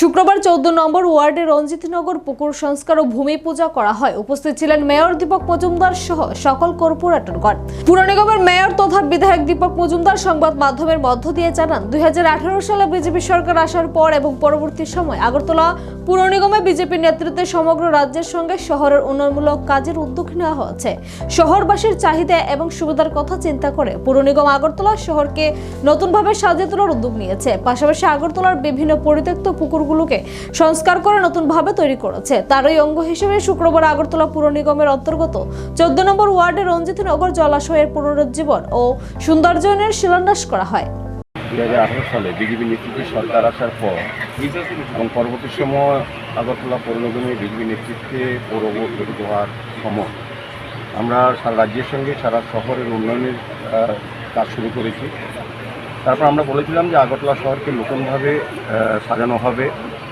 শুক্রবার চৌদ্দ নম্বর ওয়ার্ডে রঞ্জিতনগর পুকুর সংস্কার ও ভূমি পূজা করা হয়। উপস্থিত ছিলেন মেয়র দীপক মজুমদার সহ সকল কর্পোরেটরগণ। পুর নিগমের মেয়র তথা বিধায়ক দীপক মজুমদার সংবাদ মাধ্যমের মধ্য দিয়ে জানান, দুই হাজার আঠারো সালে বিজেপি সরকার আসার পর এবং পরবর্তী সময় আগরতলা পুর নিগমে বিজেপির নেতৃত্বে সমগ্র রাজ্যের সঙ্গে শহরের উন্নয়নমূলক কাজের উদ্যোগ নেওয়া হয়েছে। শহরবাসীর চাহিদা এবং সুবিধার কথা চিন্তা করে পুর নিগম আগরতলা শহরকে নতুনভাবে সাজিয়ে তোলার উদ্যোগ নিয়েছে। পাশাপাশি আগরতলার বিভিন্ন পরিত্যক্ত পুকুরগুলোকে সংস্কার করে নতুনভাবে তৈরি করেছে। তারই অঙ্গ হিসেবে শুক্রবার আগরতলা পুর নিগমের অন্তর্গত চোদ্দ নম্বর ওয়ার্ডে রঞ্জিতনগর জলাশয়ের পুনরুজ্জীবন ও সৌন্দর্যায়নের শিলান্যাস করা হয়। দুই হাজার আঠারো সালে বিজেপি নেতৃত্বে সরকার আসার পর এবং পরবর্তী সময় আগরতলা পৌর নিগমে বিজেপি নেতৃত্বে পৌর গঠিত হওয়ার সময় আমরা সারা রাজ্যের সঙ্গে সারা শহরের উন্নয়নের কাজ শুরু করেছি। তারপর আমরা বলেছিলাম যে আগরতলা শহরকে নতুনভাবে সাজানো হবে।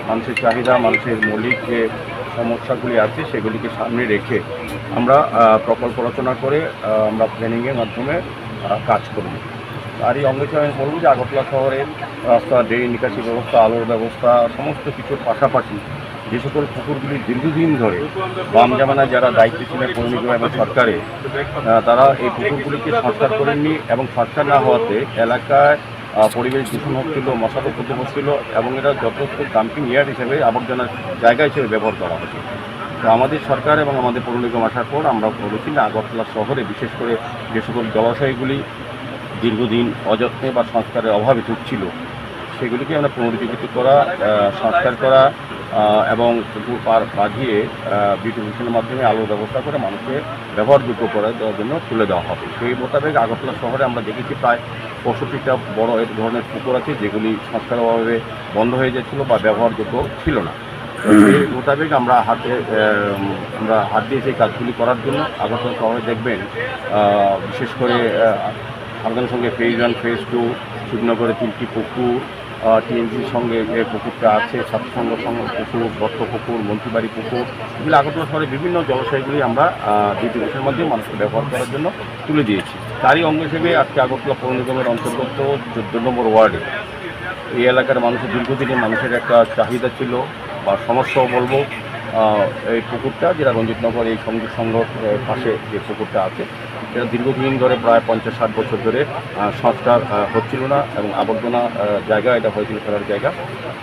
মানুষের চাহিদা, মানুষের মৌলিক যে সমস্যাগুলি আছে সেগুলিকে সামনে রেখে আমরা প্রকল্প রচনা করে আমরা প্ল্যানিংয়ের মাধ্যমে কাজ করব। আর এই হিসেবে আমি বলব যে আগরতলা শহরের রাস্তা ড্রেন নিকাশি ব্যবস্থা, আলোর ব্যবস্থা, সমস্ত কিছুর পাশাপাশি যে সকল পুকুরগুলি দীর্ঘদিন ধরে বাম জামানায় যারা দায়িত্বে ছিলেন পৌর নিগম এবং সরকারে তারা এই পুকুরগুলিকে সংস্কার করেননি এবং সংস্কার না হওয়াতে এলাকায় পরিবেশ দূষণ হচ্ছিল মশার উপদ্রব হচ্ছিল এবং এটা যথেষ্ট ডাম্পিং ইয়ার্ড হিসেবে আবর্জনার জায়গা হিসেবে ব্যবহার করা হচ্ছে। তো আমাদের সরকার এবং আমাদের পৌর নিগম আসার পর আমরা বলেছি না আগরতলা শহরে বিশেষ করে যে সকল জলাশয়গুলি দীর্ঘদিন অযত্নে বা সংস্কারের অভাবে ঢুকছিল সেগুলিকে আমরা পুনরুজ্জীবিত করা সংস্কার করা এবং পুকুর পার বাঁধিয়ে বিউটিফিকেশনের মাধ্যমে আলোর ব্যবস্থা করে মানুষকে ব্যবহারযোগ্য করে দেওয়ার জন্য তুলে দেওয়া হবে। সেই মোতাবেক আগরতলা শহরে আমরা দেখেছি প্রায় পঁয়ষট্টিটা বড় এক ধরনের পুকুর আছে যেগুলি সংস্কারের অভাবে বন্ধ হয়ে যাচ্ছিল বা ব্যবহারযোগ্য ছিল না। সেই মোতাবেক আমরা হাতে আমরা হাত দিয়ে সেই কাজগুলি করার জন্য আগরতলা শহরে দেখবেন বিশেষ করে আহ, আমাদের সঙ্গে ফেজ ওয়ান ফেজ টু শিবনগরে তিনটি পুকুর টিএনজির সঙ্গে যে পুকুরটা আছে ছাত্রসংঘ সংঘ পুকুর, বর্ত পুকুর, মন্ত্রীবাড়ি পুকুর, এগুলো আগরতলা শহরের বিভিন্ন জলাশয়গুলি আমরা দুই দিবসের মাধ্যমে মানুষকে ব্যবহার করার জন্য তুলে দিয়েছি। তারই অঙ্গ হিসেবে আজকে আগরতলা পৌর নিগমের অন্তর্গত চোদ্দ নম্বর ওয়ার্ডে এই এলাকার মানুষের দীর্ঘদিনে মানুষের একটা চাহিদা ছিল বা সমস্যাও বলব এই পুকুরটা যেটা রঞ্জিতনগর এই সংযোগ আহ, পাশে যে পুকুরটা আছে এটা দীর্ঘদিন ধরে প্রায় পঞ্চাশ ষাট বছর ধরে সংস্কার হচ্ছিল না এবং আবর্জনা জায়গা এটা হয়েছিল ফেরার জায়গা।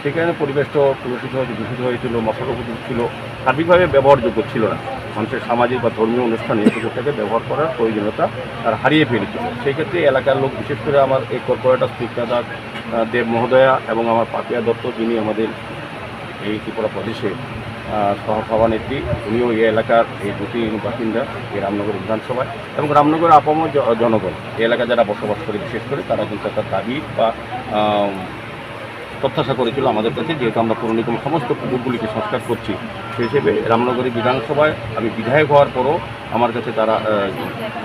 সেখানে পরিবেশটা প্রদূষিত হয়েছে দূষিত হয়েছিল উপযোগ ছিল সার্বিকভাবে ব্যবহারযোগ্য ছিল না। মানুষের সামাজিক বা ধর্মীয় অনুষ্ঠানে এই পুকুরটাকে ব্যবহার করার প্রয়োজনীয়তা আর হারিয়ে ফেলেছিল। সেই ক্ষেত্রে এলাকার লোক বিশেষ করে আমার এই কর্পোরেটর স্পিকার দেব মহোদয়া এবং আমার পাপিয়া দত্ত যিনি আমাদের এই ত্রিপুরা প্রদেশে সহসভানেত্রী উনিও এই এলাকার এই দুটি বাসিন্দা, এই রামনগর বিধানসভায়, এবং রামনগর আপাম জনগণ। এই এলাকা যারা বসবাস করে, বিশেষ করে, তারা কিন্তু একটা দাবি বা প্রত্যাশা করেছিল আমাদের কাছে, যেহেতু আমরা পৌর সমস্ত পুকুরগুলিকে সংস্কার করছি। সেই হিসেবে রামনগরী বিধানসভায় আমি বিধায়ক হওয়ার পরও আমার কাছে তারা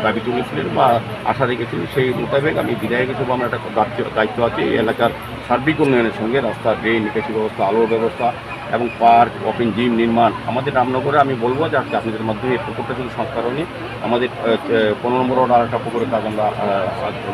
দাবি তুলেছিলেন বা আশা রেখেছিলেন। সেই মোতাবেক আমি বিধায়ক হিসেবে আমার একটা দায়িত্ব আছে এই এলাকার সার্বিক উন্নয়নের সঙ্গে রাস্তা ড্রেন, নিকাশি ব্যবস্থা, আলোর ব্যবস্থা এবং পার্ক ওপেন জিম নির্মাণ। আমাদের রামনগরে আমি বলব যে আজকে আপনাদের মাধ্যমে এই পুকুরটা শুধু সংস্কার হয়নি আমাদের পনেরো নম্বর আর একটা পুকুরের কাজ আমরা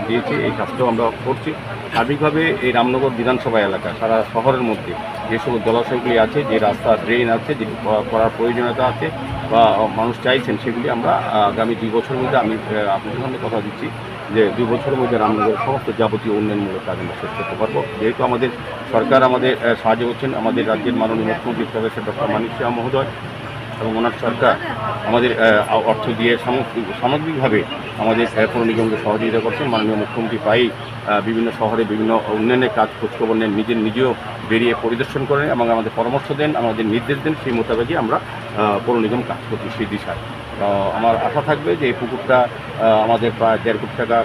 দিয়েছি, এই কাজটাও আমরা করছি। সার্বিকভাবে এই রামনগর বিধানসভা এলাকা, সারা শহরের মধ্যে যে সকল জলাশয়গুলি আছে, যে রাস্তা ড্রেন আছে, যে করার প্রয়োজনীয়তা আছে বা মানুষ চাইছেন সেগুলি আমরা আগামী দুই বছরের মধ্যে আমি আপনাদের সামনে কথা দিচ্ছি। যে দুই বছরের মধ্যে রামনগরের সমস্ত যাবতীয় উন্নয়নমূলক কাজ আমরা শেষ করতে পারব। যেহেতু আমাদের সরকার আমাদের সাহায্য করছেন, আমাদের রাজ্যের মাননীয় মুখ্যমন্ত্রী প্রফেসর ডক্টর মানিক শাহ মহোদয় এবং ওনার সরকার আমাদের অর্থ দিয়ে সামগ্রিক, সামগ্রিকভাবে আমাদের পৌর নিগমকে সহযোগিতা করছেন। মাননীয় মুখ্যমন্ত্রী প্রায়ই বিভিন্ন শহরে বিভিন্ন উন্নয়নের কাজ, খোঁজখবর নেন, নিজের নিজেও বেরিয়ে পরিদর্শন করেন এবং আমাদের পরামর্শ দেন, আমাদের নির্দেশ দেন, সেই মোতাবেকই আমরা পৌর নিগম কাজ করছি সেই দিশায়। আমার আশা থাকবে যে এই পুকুরটা আমাদের প্রায় দেড় কোটি টাকা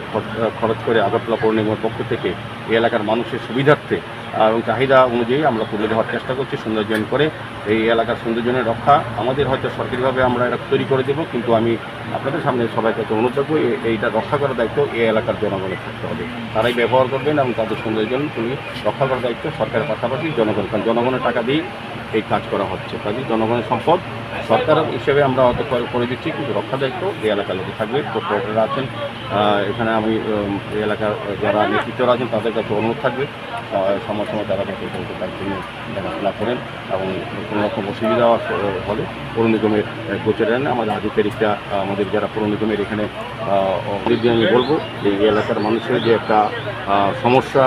খরচ- করে আগরতলা পৌর নিগমের পক্ষ থেকে এই এলাকার মানুষের সুবিধার্থে এবং চাহিদা অনুযায়ী আমরা তুলে দেওয়ার চেষ্টা করছি সৌন্দর্যায়ন করে। এই এলাকার সৌন্দর্যনের রক্ষা আমাদের হয়তো সরকারিভাবে আমরা এটা তৈরি করে দেবো, কিন্তু আমি আপনাদের সামনে সবাই কাছে অনুরোধ করব এইটা রক্ষা করার দায়িত্ব এই এলাকার জনগণের থাকতে হবে। তারাই ব্যবহার করবেন এবং তাদের সৌন্দর্যন তুমি রক্ষা করার দায়িত্ব সরকারের পাশাপাশি জনগণ, কারণ জনগণের টাকা দিয়েই এই কাজ করা হচ্ছে। কাজে জনগণের সম্পদ সরকার হিসেবে আমরা অত করে দিচ্ছি কিন্তু রক্ষা দায়িত্ব এই এলাকার লোকে থাকবে। কর্পোরেটররা আছেন এখানে আমি এই এলাকার যারা নেতৃত্বরা আছেন তাদের কাছে অনুরোধ থাকবে। সময় সময় তারা এগুলোকে দায়িত্ব নিয়ে করেন এবং কোনো রকম অসুবিধা হলে পৌর নিগমের গোচরে আনে আমাদের আধিকারিকরা আহ, আমাদের যারা পৌর নিগমের এখানে আমি বলব যে এই এলাকার মানুষের যে একটা সমস্যা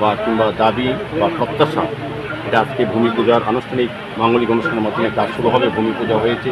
বা কিংবা দাবি বা প্রত্যাশা আজকে ভূমি পূজার আনুষ্ঠানিক মাঙ্গলিক অনুষ্ঠানের মাধ্যমে কাজ শুরু হবে। ভূমি পূজা হয়েছে।